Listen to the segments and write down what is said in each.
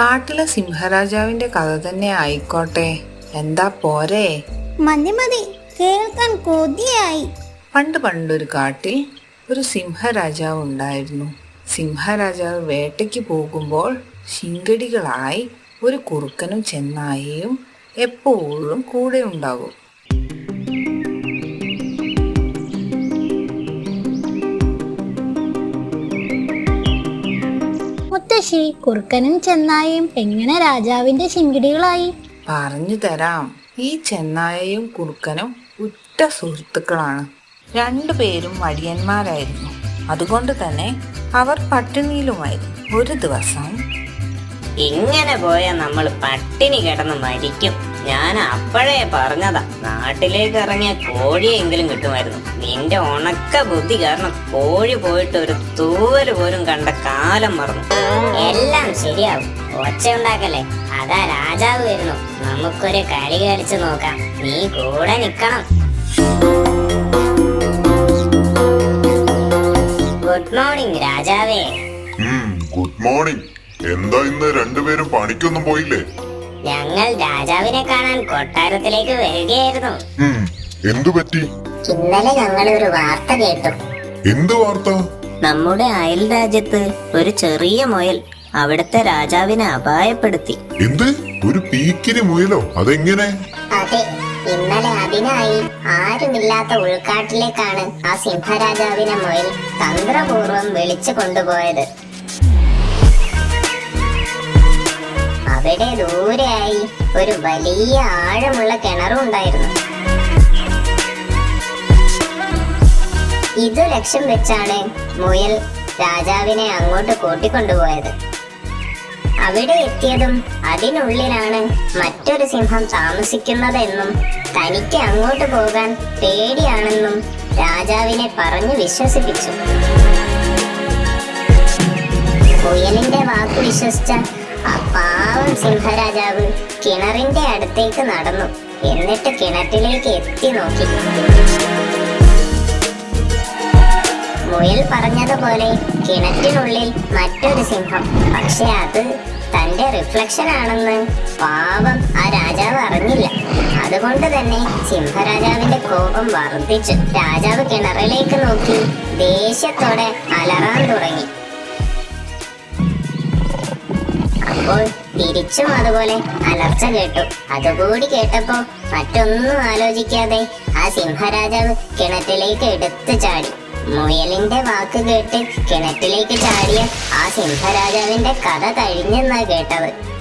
കാട്ടിലെ സിംഹരാജാവിന്റെ കഥ തന്നെ ആയിക്കോട്ടെ. എന്താ പോരെ? മതി മതി. കേൾക്കാൻ കൊതിയായി. പണ്ട് പണ്ടൊരു കാട്ടിൽ ഒരു സിംഹരാജാവ് ഉണ്ടായിരുന്നു. സിംഹരാജാവ് വേട്ടയ്ക്ക് പോകുമ്പോൾ ശിങ്കടികളായി ഒരു കുറുക്കനും ചെന്നായയും എപ്പോഴും കൂടെ ഉണ്ടാകും. മുത്തശ്ശി കുറുക്കനും ചെന്നായും എങ്ങനെ രാജാവിന്റെ ശിങ്കിടികളായി? പറഞ്ഞു തരാം. ഈ ചെന്നായയും കുറുക്കനും ഉറ്റ സുഹൃത്തുക്കളാണ്. രണ്ടുപേരും വടിയന്മാരായിരുന്നു. അതുകൊണ്ട് തന്നെ അവർ പട്ടിണിയിലുമായിരുന്നു. ഒരു ദിവസം ഇങ്ങനെ പോയാൽ നമ്മൾ പട്ടിണി കിടന്ന് മരിക്കും. ഞാൻ അപ്പോഴേ പറഞ്ഞതാ നാട്ടിലേക്ക് ഇറങ്ങിയ കോഴിയെങ്കിലും കിട്ടുമായിരുന്നു. നിന്റെ ഉണക്ക ബുദ്ധി കാരണം കോഴി പോയിട്ട് ഒരു തൂവൽ പോലും കണ്ട കാലം മറന്നു. എല്ലാം ശരിയാവും. ഒച്ച ഉണ്ടാക്കല്ലേ? അതാ രാജാവ് വരുന്നു. നമുക്കൊരു കളി കളിച്ചു നോക്കാം. നീ കൂടെ നിക്കണം. ഗുഡ് മോർണിംഗ് രാജാവേ. ഗുഡ് മോർണിംഗ് എന്താ ഇന്ന് രണ്ടുപേരും പണിക്കൊന്നും പോയില്ലേ? ഞങ്ങൾ രാജാവിനെ കാണാൻ കൊട്ടാരത്തിലേക്ക് വരികയായിരുന്നു. എന്തു പറ്റി? ഇന്നലെ ഞങ്ങൾ ഒരു വാർത്ത കേട്ടു. എന്ത് വാർത്ത? നമ്മുടെ അയൽ രാജ്യത്ത് ഒരു ചെറിയ മുയൽ അവിടുത്തെ രാജാവിനെ അപായപ്പെടുത്തി. എന്ത്? ഒരു പീക്കിരി മുയലോ? അതെങ്ങനെ? അതെ ഇന്നലെ അതിനായി ആരുമില്ലാത്ത ഉൾക്കാട്ടിലേക്കാണ് ആ സിംഹരാജാവിനെ മുയൽ തന്ത്രപൂർവം വിളിച്ചു കൊണ്ടുപോയത്. അവിടെ ദൂരെയായി ഒരു വലിയ ആഴമുള്ള കിണറും ഉണ്ടായിരുന്നു. ഇത് ലക്ഷ്യം വെച്ചാണ് മുയൽ രാജാവിനെ അങ്ങോട്ട് കൂട്ടിക്കൊണ്ടുപോയത്. അവിടെ എത്തിയതും അതിനുള്ളിലാണ് മറ്റൊരു സിംഹം താമസിക്കുന്നതെന്നും തനിക്ക് അങ്ങോട്ട് പോകാൻ പേടിയാണെന്നും രാജാവിനെ പറഞ്ഞു വിശ്വസിപ്പിച്ചു. മുയലിന്റെ വാക്ക് വിശ്വസിച്ച പാവം സിംഹരാജാവ് കിണറിന്റെ അടുത്തേക്ക് നടന്നു. എന്നിട്ട് കിണറ്റിലേക്ക് എത്തി നോക്കി. മുയൽ പറഞ്ഞതുപോലെ കിണറ്റിനുള്ളിൽ മറ്റൊരു സിംഹം. പക്ഷെ അത് തന്റെ റിഫ്ലക്ഷൻ ആണെന്ന് പാവം ആ രാജാവ് അറിഞ്ഞില്ല. അതുകൊണ്ട് തന്നെ സിംഹരാജാവിന്റെ കോപം വർദ്ധിച്ചു. രാജാവ് കിണറിലേക്ക് നോക്കി. ദേഷ്യത്തോടെ അലറാൻ തുടങ്ങി. അപ്പോൾ തിരിച്ചും അതുപോലെ അലർച്ച കേട്ടു. അതുകൂടി കേട്ടപ്പോ മറ്റൊന്നും ആലോചിക്കാതെ ആ സിംഹരാജാവ് കിണറ്റിലേക്ക് എടുത്തു ചാടി. മുയലിന്റെ വാക്ക് കേട്ട് കിണറ്റിലേക്ക് ചാടിയ ആ സിംഹരാജാവിന്റെ കഥ കഴിഞ്ഞെന്നാ കേട്ടത്.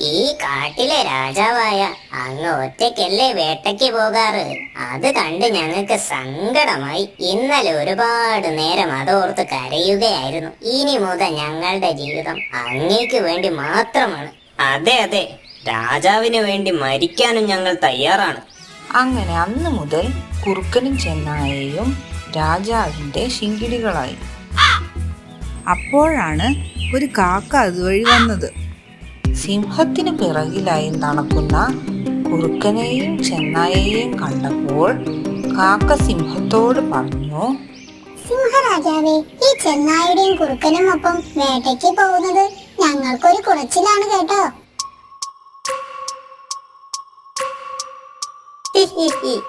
ഈ കാട്ടിലെ രാജാവായ അങ്ങ് ഒറ്റയ്ക്കല്ലേ വേട്ടയ്ക്ക് പോകാറ്? അത് കണ്ട് ഞങ്ങൾക്ക് സങ്കടമായി. ഇന്നലെ ഒരുപാട് നേരം അതോർത്ത് കരയുകയായിരുന്നു. ഇനി മുതൽ ഞങ്ങളുടെ ജീവിതം അങ്ങേക്ക് വേണ്ടി മാത്രമാണ്. അതെ അതെ. രാജാവിന് വേണ്ടി മരിക്കാനും ഞങ്ങൾ തയ്യാറാണ്. അങ്ങനെ അന്ന് മുതൽ കുറുക്കനും ചെന്നായയും രാജാവിന്റെ ശിങ്കിടികളായി. അപ്പോഴാണ് ഒരു കാക്ക അതുവഴി വന്നത്. സിംഹത്തിന് പിറകിലായി നടക്കുന്ന കുറുക്കനെയും ചെന്നായയെയും കണ്ടപ്പോൾ കാക്ക സിംഹത്തോട് പറഞ്ഞു സിംഹരാജാവേ ഈ ചെന്നായുടെയും കുറുക്കനും ഒപ്പം വേട്ടയ്ക്ക് പോകുന്നത് ഞങ്ങൾക്കൊരു കുറച്ചിലാണ് കേട്ടോ.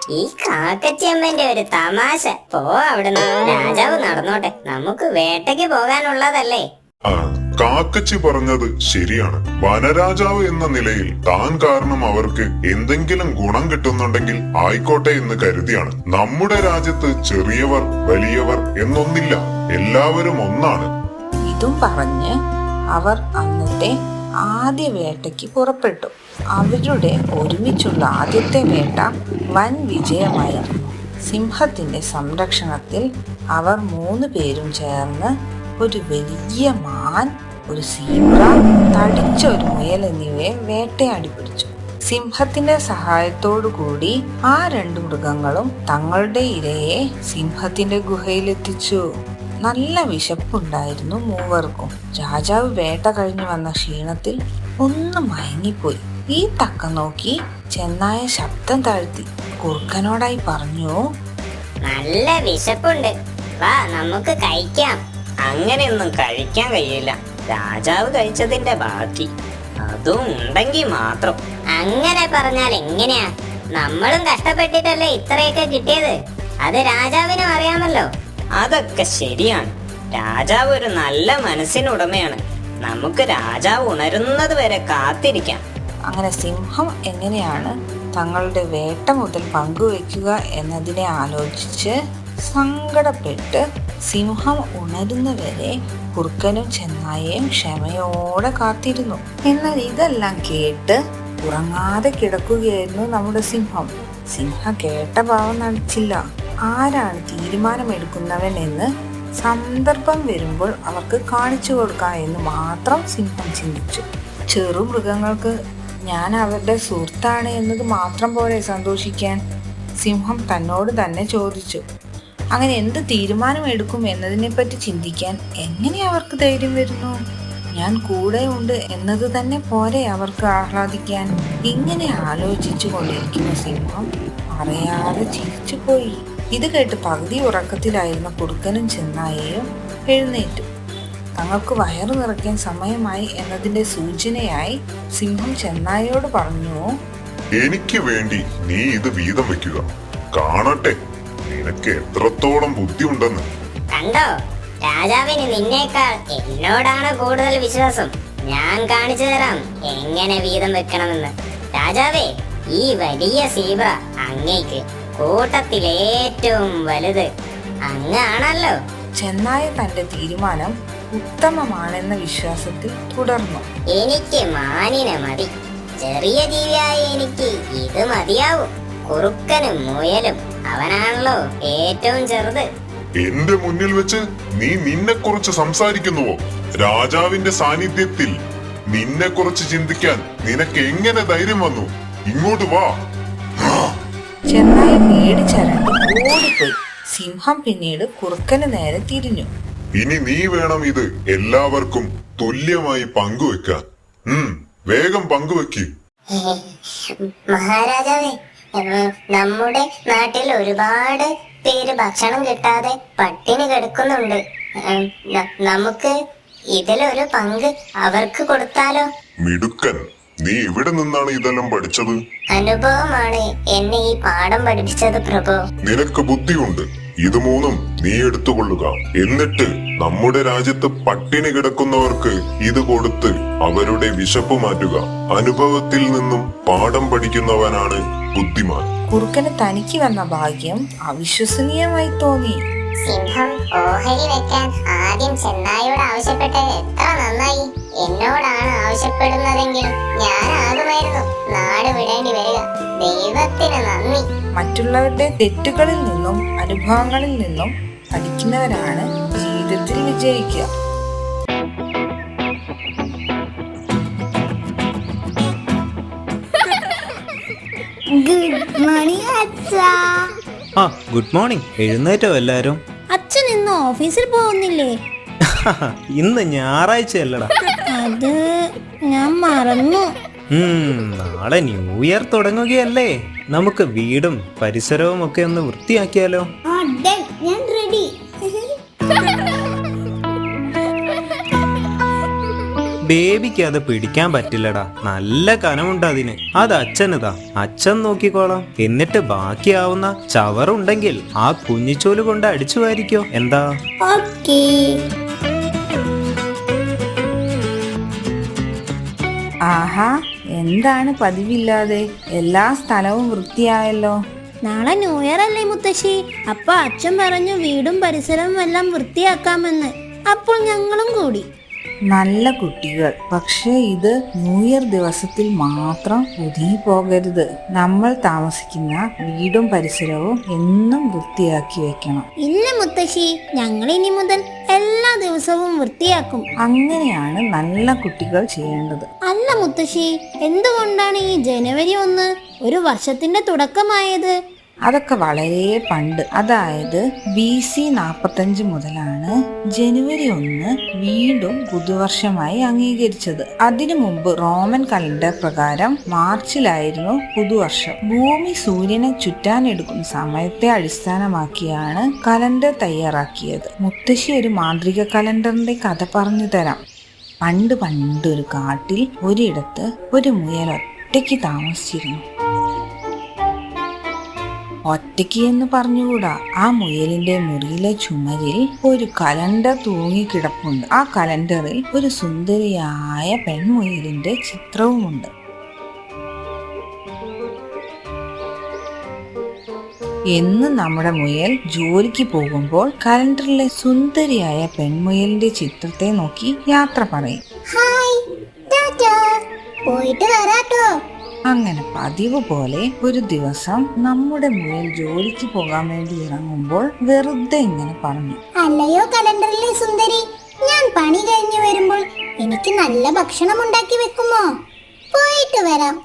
ഈ കാക്കച്ചമ്മന്റെ ഒരു തമാശ. പോ അവിടുന്ന്. രാജാവ് നടന്നോട്ടെ. നമുക്ക് വേട്ടയ്ക്ക് പോകാനുള്ളതല്ലേ. ആ കാക്കച്ചി പറഞ്ഞത് ശരിയാണ്. വനരാജാവ് എന്ന നിലയിൽ താൻ കാരണം അവർക്ക് എന്തെങ്കിലും ഗുണം കിട്ടുന്നുണ്ടെങ്കിൽ ആയിക്കോട്ടെ എന്ന് കരുതിയാണ്. നമ്മുടെ രാജ്യത്ത് ചെറിയവർ വലിയവർ എന്നൊന്നില്ല. എല്ലാവരും ഒന്നാണ്. ഇതും പറഞ്ഞ് അവർ അന്നത്തെ ആദ്യ വേട്ടയ്ക്ക് പുറപ്പെട്ടു. അവരുടെ ഒരുമിച്ചുള്ള ആദ്യത്തെ വേട്ട വൻ വിജയമായിരുന്നു. സിംഹത്തിന്റെ സംരക്ഷണത്തിൽ അവർ മൂന്ന് പേരും ചേർന്ന് ഒരു വലിയ മാൻ ഒരു സീബ്ര തടിച്ച ഒരു മുയൽ എന്നിവയെ വേട്ടയാടി പിടിച്ചു. സിംഹത്തിന്റെ സഹായത്തോടു കൂടി ആ രണ്ട് മൃഗങ്ങളും തങ്ങളുടെ ഇരയെ സിംഹത്തിന്റെ ഗുഹയിലെത്തിച്ചു നല്ല വിശപ്പുണ്ടായിരുന്നു മൂവർക്കും. രാജാവ് വേട്ട കഴിഞ്ഞു വന്ന ക്ഷീണത്തിൽ ഒന്ന് മയങ്ങിപ്പോയി. ഈ തക്ക നോക്കി ചെന്നായ ശബ്ദം താഴ്ത്തി. കുറുക്കനോടായി പറഞ്ഞു നല്ല വിശപ്പുണ്ട്. വാ നമുക്ക് കഴിക്കാം. അങ്ങനെയൊന്നും കഴിക്കാൻ കഴിയില്ല. രാജാവ് കഴിച്ചതിന്റെ ബാക്കി. അതും ഉണ്ടെങ്കിൽ മാത്രം. അങ്ങനെ പറഞ്ഞാൽ എങ്ങനെയാ? നമ്മളും കഷ്ടപ്പെട്ടിട്ടല്ലേ ഇത്രയൊക്കെ കിട്ടിയത്? അത് രാജാവിനും അറിയാമല്ലോ. അതൊക്കെ ശരിയാണ്. രാജാവ് ഒരു നല്ല മനസ്സിനുടമയാണ്. നമുക്ക് രാജാവ് ഉണരുന്നത് വരെ കാത്തിരിക്കാം. അങ്ങനെ സിംഹം എങ്ങനെയാണ് തങ്ങളുടെ വേട്ട മുതൽ പങ്കുവെക്കുക എന്നതിനെ ആലോചിച്ച് സങ്കടപ്പെട്ട് സിംഹം ഉണരുന്നവരെ കുറുക്കനും ചെന്നായയും ക്ഷമയോടെ കാത്തിരുന്നു. എന്നാൽ ഇതെല്ലാം കേട്ട് ഉറങ്ങാതെ കിടക്കുകയായിരുന്നു നമ്മുടെ സിംഹം. സിംഹം കേട്ട ഭാവം നടിച്ചില്ല. ആരാണ് തീരുമാനമെടുക്കുന്നവൻ എന്ന് സന്ദർഭം വരുമ്പോൾ അവർക്ക് കാണിച്ചു കൊടുക്കാം എന്ന് മാത്രം സിംഹം ചിന്തിച്ചു. ചെറു മൃഗങ്ങൾക്ക് ഞാൻ അവരുടെ സുഹൃത്താണ് എന്നത് മാത്രം പോലെ സന്തോഷിക്കാൻ? സിംഹം തന്നോട് തന്നെ ചോദിച്ചു. അങ്ങനെ എന്ത് തീരുമാനമെടുക്കും എന്നതിനെപ്പറ്റി ചിന്തിക്കാൻ എങ്ങനെ അവർക്ക് ധൈര്യം വരുന്നു? ഞാൻ കൂടെ ഉണ്ട് എന്നത് തന്നെ പോരെ അവർക്ക് ആഹ്ലാദിക്കാൻ. ഇങ്ങനെ ആലോചിച്ചു കൊണ്ടിരിക്കുന്ന സിംഹം അറിയാതെ ചിരിച്ചു പോയി. ഇത് കേട്ട് പകുതി ഉറക്കത്തിലായിരുന്ന കൊടുക്കനും ചെന്നായയും എഴുന്നേറ്റു. തങ്ങൾക്ക് വയറു നിറയ്ക്കാൻ സമയമായി എന്നതിന്റെ സൂചനയായി സിംഹം ചെന്നായയോട് പറഞ്ഞു എനിക്ക് വേണ്ടി നീ ഇത് വീതം വെക്കുക കാണട്ടെ. നിനക്ക് എത്രത്തോളം ബുദ്ധിയുണ്ടെന്ന്. കണ്ടോ? രാജാവിന് നിന്നേക്കാൾ എന്നോടാണ് കൂടുതൽ വിശ്വാസം. ഞാൻ കാണിച്ചു തരാം എങ്ങനെ വീതം വെക്കണമെന്ന്. രാജാവേ ഈ വലിയ സീബ്ര അങ്ങേക്ക് കൂട്ടത്തിലേറ്റവും വലുത് അങ്ങാണല്ലോ. ചെന്നായ തന്റെ തീരുമാനം ഉത്തമമാണെന്ന വിശ്വാസത്തിൽ തുടർന്നു. എനിക്ക് മാനിനെ മതി. ചെറിയ ജീവിയായി എനിക്ക് ഇത് മതിയാവും. കുറുക്കനും മുയലും അവനാണല്ലോ ഏറ്റവും ചെറുത്. എന്റെ മുന്നിൽ വെച്ച് നീ നിന്നെ കുറിച്ച് സംസാരിക്കുന്നുവോ? രാജാവിന്റെ സാന്നിധ്യത്തിൽ നിന്നെ കുറിച്ച് ചിന്തിക്കാൻ നിനക്ക് എങ്ങനെ ധൈര്യം വന്നു? ഇങ്ങോട്ട് വാ. ചെന്നായി പേടിച്ചരണ്ട് ഓടിപ്പോയി. സിംഹം പിന്നീട് കുറുക്കന് നേരെ തിരിഞ്ഞു. ഇനി നീ വേണം ഇത് എല്ലാവർക്കും തുല്യമായി പങ്കുവെക്കാൻ. ഉം വേഗം പങ്കുവെക്ക്. മഹാരാജാവേ നമ്മുടെ നാട്ടിൽ ഒരുപാട് പേര് ഭക്ഷണം കിട്ടാതെ പട്ടിണി കിടക്കുന്നുണ്ട്. നമുക്ക് ഇതിലൊരു പങ്ക് അവർക്ക് കൊടുത്താലോ? മിടുക്കൻ. നീ ഇവിടെ നിന്നാണ് ഇതെല്ലാം പഠിച്ചത്? അനുഭവമാണ് എന്നെ ഈ പാഠം പഠിപ്പിച്ചത് പ്രഭു. നിനക്ക് ബുദ്ധിയുണ്ട്. ഇത് മൂന്നും നീ എടുത്തുകൊള്ളുക. എന്നിട്ട് നമ്മുടെ രാജ്യത്ത് പട്ടിണി കിടക്കുന്നവർക്ക് ഇത് കൊടുത്ത് അവരുടെ വിശപ്പ് മാറ്റുക. അനുഭവത്തിൽ നിന്നും പാഠം പഠിക്കുന്നവനാണ് ബുദ്ധിമാൻ. കുറുക്കന് തനിക്ക് വന്ന ഭാഗ്യം അവിശ്വസനീയമായി തോന്നി. സിംഹം ഓഹരി വെക്കാൻ ആദ്യം ചെന്നായോട് ആവശ്യപ്പെട്ടത് എത്ര നന്നായി. എന്നോടാണ് ആവശ്യപ്പെടുന്നതെങ്കിലും ഞാനാകുമായിരുന്നു നാട് വിടേണ്ടി വരിക. ദൈവത്തിന് നന്ദി. മറ്റുള്ളവരുടെ തെറ്റുകളിൽ നിന്നും അനുഭവങ്ങളിൽ നിന്നും പഠിക്കുന്നവരാണ് ജീവിതത്തിൽ വിജയിക്കുക. ഗുഡ് മോർണിംഗ് അച്ഛാ. ആ ഗുഡ് മോർണിംഗ് എഴുന്നേറ്റോ എല്ലാരും? അച്ഛൻ ഇന്ന് ഓഫീസിൽ പോകുന്നില്ലേ? ഇന്ന് ഞായറാഴ്ച അല്ലടാ അത് ഞാൻ മറന്നു. നാളെ ന്യൂ ഇയർ തുടങ്ങുകയല്ലേ. നമുക്ക് വീടും പരിസരവും ഒക്കെ ഒന്ന് വൃത്തിയാക്കിയാലോ? ഞാൻ റെഡി ബേബിക്ക് അത് പിടിക്കാൻ പറ്റില്ലടാ. നല്ല കനമുണ്ട് അതിന്. അത് അച്ഛനതാ. അച്ഛൻ നോക്കിക്കോളാം. എന്നിട്ട് ബാക്കിയാവുന്ന ചവറുണ്ടെങ്കിൽ ആ കുഞ്ഞിച്ചോൽ കൊണ്ട് അടിച്ചു വാരിക്കോ എന്താ? ഓക്കേ. ആഹാ. എന്താണ് പതിവില്ലാതെ? എല്ലാ സ്ഥലവും വൃത്തിയായല്ലോ. നാളെ ന്യൂ ഇയർ അല്ലേ മുത്തശ്ശി. അപ്പൊ അച്ഛൻ പറഞ്ഞു വീടും പരിസരവും എല്ലാം വൃത്തിയാക്കാമെന്ന്. അപ്പോൾ ഞങ്ങളും കൂടി. നല്ല കുട്ടികൾ. പക്ഷേ ഇത് ന്യൂ ഇയർ ദിവസത്തിൽ മാത്രം ഒതുങ്ങി പോകരുത്. നമ്മൾ താമസിക്കുന്ന വീടും പരിസരവും എന്നും വൃത്തിയാക്കി വെക്കണം. ഇല്ല മുത്തശ്ശി ഞങ്ങൾ ഇനി മുതൽ എല്ലാ ദിവസവും വൃത്തിയാക്കും. അങ്ങനെയാണ് നല്ല കുട്ടികൾ ചെയ്യേണ്ടത്. അല്ല മുത്തശ്ശി എന്തുകൊണ്ടാണ് ഈ ജനുവരി ഒന്ന് ഒരു വർഷത്തിന്റെ തുടക്കമായത്? അതൊക്കെ വളരെ പണ്ട്. അതായത് ബി സി നാൽപ്പത്തഞ്ച് മുതലാണ് ജനുവരി ഒന്ന് വീണ്ടും പുതുവർഷമായി അംഗീകരിച്ചത്. അതിനു മുമ്പ് റോമൻ കലണ്ടർ പ്രകാരം മാർച്ചിലായിരുന്നു പുതുവർഷം. ഭൂമി സൂര്യനെ ചുറ്റാനെടുക്കുന്ന സമയത്തെ അടിസ്ഥാനമാക്കിയാണ് കലണ്ടർ തയ്യാറാക്കിയത്. മുത്തശ്ശി ഒരു മാന്ത്രിക കലണ്ടറിന്റെ കഥ പറഞ്ഞു തരാം. പണ്ട് പണ്ടൊരു കാട്ടിൽ ഒരിടത്ത് ഒരു മുയൽ ഒറ്റയ്ക്ക് താമസിച്ചിരുന്നു. ഒറ്റയ്ക്ക് എന്ന് പറഞ്ഞുകൂടാ. ആ മുയലിന്റെ മുറിയിലെ ചുമരിൽ ഒരു കലണ്ടർ തൂങ്ങിക്കിടപ്പുണ്ട് ആ കലണ്ടറിൽ ഒരു സുന്ദരിയായ പെൺമുയലിന്റെ ചിത്രവുമുണ്ട്. എന്ന് നമ്മുടെ മുയൽ ജോലിക്ക് പോകുമ്പോൾ കലണ്ടറിലെ സുന്ദരിയായ പെൺമുയലിന്റെ ചിത്രത്തെ നോക്കി യാത്ര പറയും. പോയിട്ട് വരാട്ടോ. അങ്ങനെ പതിവ് പോലെ ഒരു ദിവസം നമ്മുടെ മുയൽ ജോലിക്ക് പോകാൻ വേണ്ടി ഇറങ്ങുമ്പോൾ വെറുതെ ഇങ്ങനെ പറഞ്ഞു. അല്ലയോ കലണ്ടറിലെ സുന്ദരി ഞാൻ പണി കഴിഞ്ഞു വരുമ്പോൾ എനിക്ക് നല്ല ഭക്ഷണം ഉണ്ടാക്കി വെക്കുമോ? പോയിട്ട് വരാം.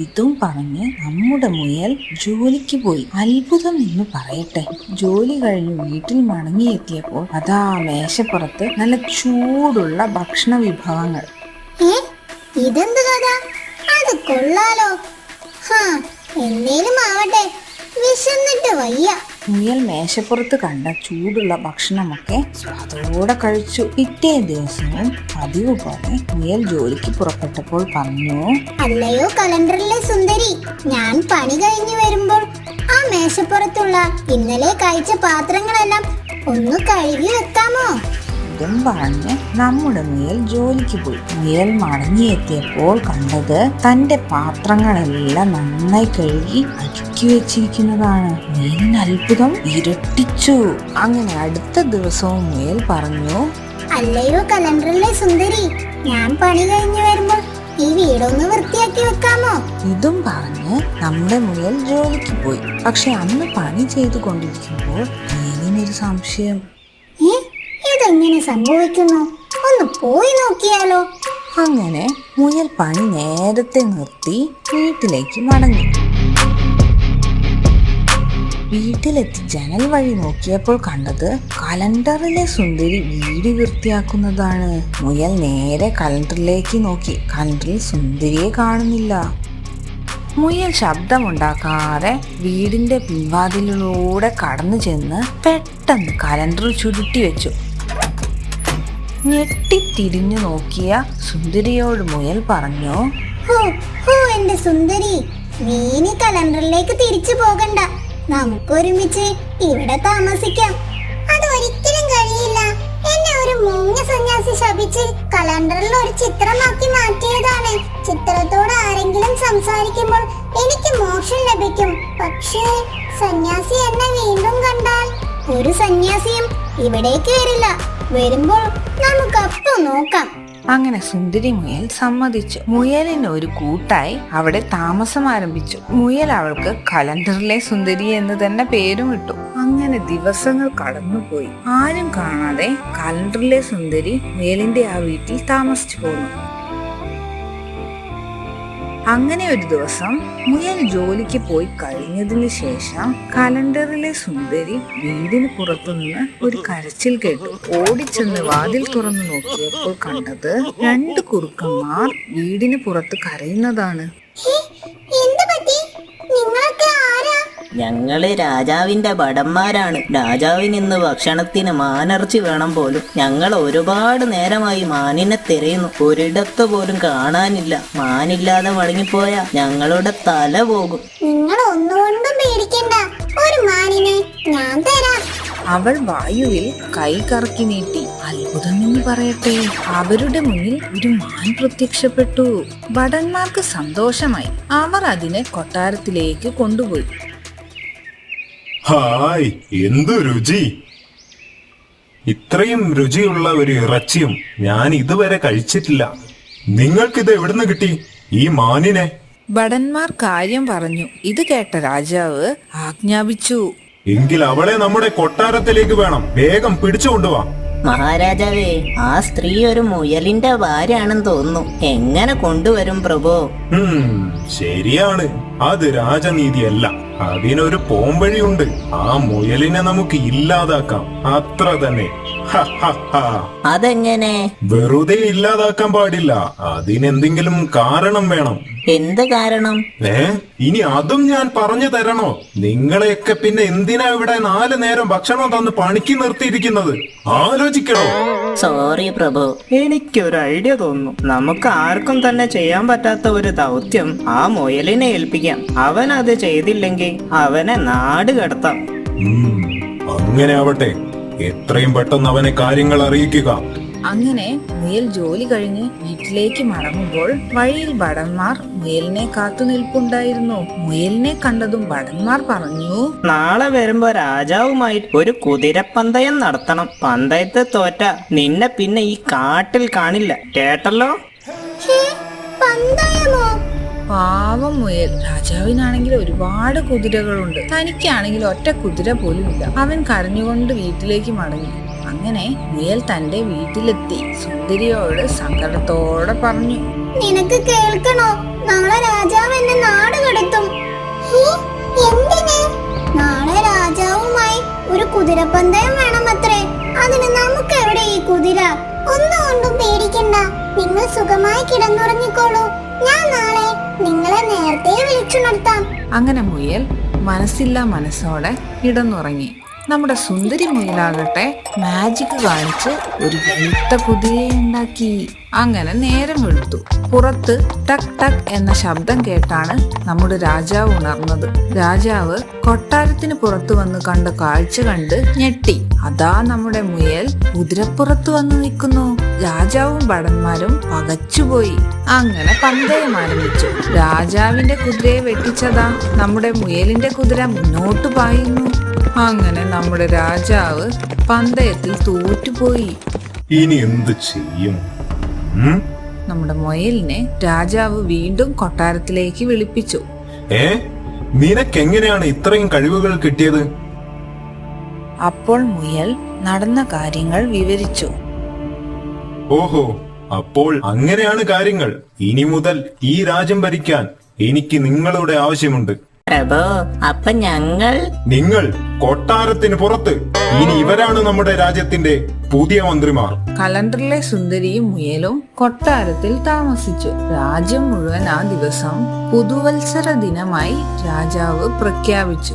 ഇതും പറഞ്ഞ് നമ്മുടെ മുയൽ ജോലിക്ക് പോയി. അത്ഭുതം എന്ന് പറയട്ടെ. ജോലി കഴിഞ്ഞ് വീട്ടിൽ മടങ്ങിയെത്തിയപ്പോൾ അതാ മേശപ്പുറത്ത് നല്ല ചൂടുള്ള ഭക്ഷണ വിഭവങ്ങൾ. ഇതെന്ത് കഥ? അത് കൊള്ളാലോ. ഹാ എന്തേലും ആവട്ടെ. വിശന്നിട്ട് വയ്യ. മുയൽ മേശപ്പുറത്ത് കണ്ട ചൂടുള്ള ഭക്ഷണമൊക്കെ സ്വാദോടെ കഴിച്ചു. പിറ്റേ ദിവസവും പതിവ് പോലെ മുയൽ ജോലിക്ക് പുറപ്പെട്ടപ്പോൾ പറഞ്ഞു അല്ലയോ കലണ്ടറിലെ സുന്ദരി ഞാൻ പണി കഴിഞ്ഞു വരുമ്പോൾ ആ മേശപ്പുറത്തുള്ള ഇന്നലെ കഴിച്ച പാത്രങ്ങളെല്ലാം ഒന്ന് കഴുകി വെക്കാമോ? ഇതും പറഞ്ഞ് നമ്മുടെ മേൽ ജോലിക്ക് പോയി. മേൽ മടങ്ങിയെത്തിയപ്പോൾ കണ്ടത് തന്റെ പാത്രങ്ങളെല്ലാം നന്നായി കഴുകി അടുക്കി വെച്ചിരിക്കുന്നതാണ്. മുയലിന് അത്ഭുതം ഇരട്ടിച്ചു. അങ്ങനെ അടുത്ത ദിവസവും മേൽ പറഞ്ഞു അല്ലയോ കലണ്ടറിലെ സുന്ദരി ഞാൻ പണി കഴിഞ്ഞു വരുമ്പോൾ ഈ വീടൊന്ന് വൃത്തിയാക്കി വെക്കാമോ? ഇതും പറഞ്ഞ് നമ്മുടെ മുയൽ ജോലിക്ക് പോയി. പക്ഷെ അന്ന് പണി ചെയ്തു കൊണ്ടിരിക്കുമ്പോൾ മുയലിനൊരു സംശയം. ഇതെങ്ങനെ സംഭവിക്കുന്നു? ഒന്ന് പോയി നോക്കിയാലോ. അങ്ങനെ മുയൽ പണി നേരത്തെ നിർത്തി വീട്ടിലേക്ക് മടങ്ങി. വീട്ടിലെത്തി ജനൽ വഴി നോക്കിയപ്പോൾ കണ്ടത് കലണ്ടറിലെ സുന്ദരി വീട് വൃത്തിയാക്കുന്നതാണ്. മുയൽ നേരെ കലണ്ടറിലേക്ക് നോക്കി. കലണ്ടറിൽ സുന്ദരിയെ കാണുന്നില്ല. മുയൽ ശബ്ദമുണ്ടാക്കാതെ വീടിന്റെ പിൻവാതിലിലൂടെ കടന്നു ചെന്ന് പെട്ടെന്ന് കലണ്ടർ ചുരുട്ടി വെച്ചു. ഞെട്ടിത്തിരിഞ്ഞു നോക്കിയ സുന്ദരിയോട് മുയൽ പറഞ്ഞു എന്റെ സുന്ദരി നീ ഇനി കലണ്ടറിലേക്ക് തിരിച്ചു പോകണ്ട. നമുക്കൊരുമിച്ച് ഇവിടെ താമസിക്കാം. അത് ഒരിക്കലും കഴിയില്ല. എന്നെ ഒരു മൂങ്ങ സന്യാസി ശപിച്ച് കലണ്ടറിൽ ഒരു ചിത്രമാക്കി മാറ്റിയതാണ്. ചിത്രത്തോട് ആരെങ്കിലും സംസാരിക്കുമ്പോൾ എനിക്ക് മോക്ഷം ലഭിക്കും. പക്ഷേ സന്യാസി എന്നെ വീണ്ടും കണ്ടാൽ ഒരു സന്യാസിയും ഇവിടേക്ക് വരില്ല വരുമ്പോൾ നമുക്ക് അപ്പം നോക്കാം. അങ്ങനെ സുന്ദരി മുയൽ സമ്മതിച്ചു. മുയലിന് ഒരു കൂട്ടായി അവിടെ താമസം ആരംഭിച്ചു. മുയൽ അവൾക്ക് കലണ്ടറിലെ സുന്ദരി എന്ന് തന്നെ പേരും ഇട്ടു. അങ്ങനെ ദിവസങ്ങൾ കടന്നുപോയി. ആരും കാണാതെ കലണ്ടറിലെ സുന്ദരി മുയലിന്റെ ആ വീട്ടിൽ താമസിച്ചു പോന്നു. അങ്ങനെ ഒരു ദിവസം മുയൽ ജോലിക്ക് പോയി കഴിഞ്ഞതിന് ശേഷം കലണ്ടറിലെ സുന്ദരി വീടിന് പുറത്തുനിന്ന് ഒരു കരച്ചിൽ കേട്ടു. ഓടിച്ചെന്ന് വാതിൽ തുറന്നു നോക്കിയപ്പോൾ കണ്ടത് രണ്ട് കുറുക്കന്മാർ വീടിന് പുറത്ത് കരയുന്നതാണ്. എന്ത് പറ്റി? ഞങ്ങൾ രാജാവിന്റെ ഭടന്മാരാണ്. രാജാവിന് ഇന്ന് ഭക്ഷണത്തിന് മാനർച്ചി വേണം പോലും. ഞങ്ങൾ ഒരുപാട് നേരമായി മാനിനെ തിരയുന്നു. ഒരിടത്ത് പോലും കാണാനില്ല. മാനില്ലാതെ മടങ്ങിപ്പോയ ഞങ്ങളുടെ തല പോകും. നിങ്ങൾ ഒന്നുകൊണ്ടും പേടിക്കണ്ട. ഒരു മാനിനെ ഞാൻ തരാം. അവൾ വായുവിൽ കൈ കറക്കി നീട്ടി അത്ഭുതമെന്ന് പറയട്ടെ. അവരുടെ മുന്നിൽ ഒരു മാൻ പ്രത്യക്ഷപ്പെട്ടു. ഭടന്മാർക്ക് സന്തോഷമായി. അവർ അതിനെ കൊട്ടാരത്തിലേക്ക് കൊണ്ടുപോയി. ഹായ് എന്തു രുചി? ഇത്രയും രുചിയുള്ള ഒരു ഇറച്ചിയും ഞാൻ ഇതുവരെ കഴിച്ചിട്ടില്ല. നിങ്ങൾക്കിത് എവിടുന്ന് കിട്ടി? ഈ മാനിനെ. ഭടന്മാർ കാര്യം പറഞ്ഞു. ഇത് കേട്ട രാജാവ് ആജ്ഞാപിച്ചു. എങ്കിൽ അവളെ നമ്മുടെ കൊട്ടാരത്തിലേക്ക് വേണം. വേഗം പിടിച്ചുകൊണ്ടുവാ മഹാരാജാവേ ആ സ്ത്രീ ഒരു മുയലിന്റെ ഭാര്യയാണെന്ന് തോന്നുന്നു. എങ്ങനെ കൊണ്ടുവരും പ്രഭോ? ശരിയാണ്. അത് രാജനീതിയല്ല. അതിനൊരു പോംവഴിയുണ്ട്. ആ മുയലിനെ നമുക്ക് ഇല്ലാതാക്കാം. അത്ര തന്നെ. അതെങ്ങനെ? വെറുതെ ഇല്ലാതാക്കാൻ പാടില്ല. അതിനെന്തെങ്കിലും കാരണം വേണം. എന്ത് കാരണം? ഏ ഇനി അതും ഞാൻ പറഞ്ഞു തരണോ? നിങ്ങളെയൊക്കെ പിന്നെ എന്തിനാ ഇവിടെ നാല് നേരം ഭക്ഷണം തന്ന് പണിക്ക് നിർത്തിയിരിക്കുന്നത്? ആലോചിക്കണോ? സോറി പ്രഭു. എനിക്കൊരു ഐഡിയ തോന്നുന്നു. നമുക്ക് ആർക്കും തന്നെ ചെയ്യാൻ പറ്റാത്ത ഒരു ദൗത്യം ആ മുയലിനെ ഏൽപ്പിക്കാം. അവൻ അത് ചെയ്തില്ലെങ്കിൽ അവനെ നാട് കടത്താം. അങ്ങനെ ആവട്ടെ. എത്രയും പെട്ടെന്ന് അവനെ കാര്യങ്ങൾ അറിയിക്കുക. അങ്ങനെ മുയൽ ജോലി കഴിഞ്ഞ് വീട്ടിലേക്ക് മടങ്ങുമ്പോൾ വഴിയിൽ ഭടന്മാർ മുയലിനെ കാത്തു നിൽപ്പുണ്ടായിരുന്നു. മുയലിനെ കണ്ടതും ഭടന്മാർ പറഞ്ഞു നാളെ വരുമ്പോ രാജാവുമായി ഒരു കുതിരപ്പന്തയം നടത്തണം. പന്തയത്തെ തോറ്റ നിന്നെ പിന്നെ ഈ കാട്ടിൽ കാണില്ല. കേട്ടല്ലോ? പന്തയമോ? പാവം മുയൽ. രാജാവിനാണെങ്കിൽ ഒരുപാട് കുതിരകളുണ്ട്. തനിക്കാണെങ്കിൽ ഒറ്റ കുതിര പോലും ഇല്ല അവൻ കരഞ്ഞുകൊണ്ട് വീട്ടിലേക്ക് മടങ്ങി. അങ്ങനെ മുയൽ തന്റെ വീട്ടിലെത്തി. സുന്ദരിയോട് സങ്കടത്തോടെ പറഞ്ഞു. നിനക്ക് കേൾക്കണോ? നാളെ രാജാവ് എന്നെ നാട് കടത്തും. നാളെ രാജാവുമായി ഒരു കുതിരപ്പന്തയം വേണമത്രേ. അതിന് നമുക്ക് എവിടെ ഈ കുതിര? ഒന്നും കൊണ്ടും പേടിക്കണ്ട. നിങ്ങൾ സുഖമായി കിടന്നുറങ്ങിക്കോളൂ. ഞാൻ നാളെ നിങ്ങളെ നേരത്തെ വിളിച്ചുണർത്താം അങ്ങനെ മുയൽ മനസ്സില്ലാ മനസ്സോടെ കിടന്നുറങ്ങി. നമ്മുടെ സുന്ദരി മുയിലാകട്ടെ മാജിക് കാണിച്ച് ഒരു വെളുത്ത കുതിരയെ ഉണ്ടാക്കി. അങ്ങനെ നേരം വെളുത്തു. പുറത്ത് ടക് ടക് എന്ന ശബ്ദം കേട്ടാണ് നമ്മുടെ രാജാവ് ഉണർന്നത്. രാജാവ് കൊട്ടാരത്തിന് പുറത്തു വന്ന് കണ്ട കാഴ്ച കണ്ട് ഞെട്ടി. അതാ നമ്മുടെ മുയൽ. കുതിരപ്പുറത്ത് വന്ന് നിൽക്കുന്നു. രാജാവും ഭടന്മാരും പകച്ചുപോയി. അങ്ങനെ പന്തയം ആരംഭിച്ചു. രാജാവിന്റെ കുതിരയെ വെട്ടിച്ചതാ നമ്മുടെ മുയലിന്റെ കുതിര മുന്നോട്ട് പായുന്നു. അങ്ങനെ നമ്മുടെ രാജാവ് പന്തയത്തിൽ തോറ്റുപോയി. ഇനി എന്ത് ചെയ്യും? നമ്മുടെ മൊയലിനെ രാജാവ് വീണ്ടും കൊട്ടാരത്തിലേക്ക് വിളിപ്പിച്ചു. ഏ? നിനക്ക് എങ്ങനെയാണ് ഇത്രയും കഴിവുകൾ കിട്ടിയത്? അപ്പോൾ മുയൽ നടന്ന കാര്യങ്ങൾ വിവരിച്ചു. ഓഹോ അപ്പോൾ അങ്ങനെയാണ് കാര്യങ്ങൾ. ഇനി മുതൽ ഈ രാജ്യം ഭരിക്കാൻ എനിക്ക് നിങ്ങളുടെ ആവശ്യമുണ്ട്. പ്രഭു അപ്പൊ ഞങ്ങൾ നിങ്ങൾ കൊട്ടാരത്തിന് പുറത്ത്. ഇനി ഇവരാണ് നമ്മുടെ രാജ്യത്തിന്റെ പുതിയ മന്ത്രിമാർ. കലണ്ടറിലെ സുന്ദരിയും മുയലും കൊട്ടാരത്തിൽ താമസിച്ചു. രാജ്യം മുഴുവൻ ആ ദിവസം പുതുവത്സര ദിനമായി രാജാവ് പ്രഖ്യാപിച്ചു.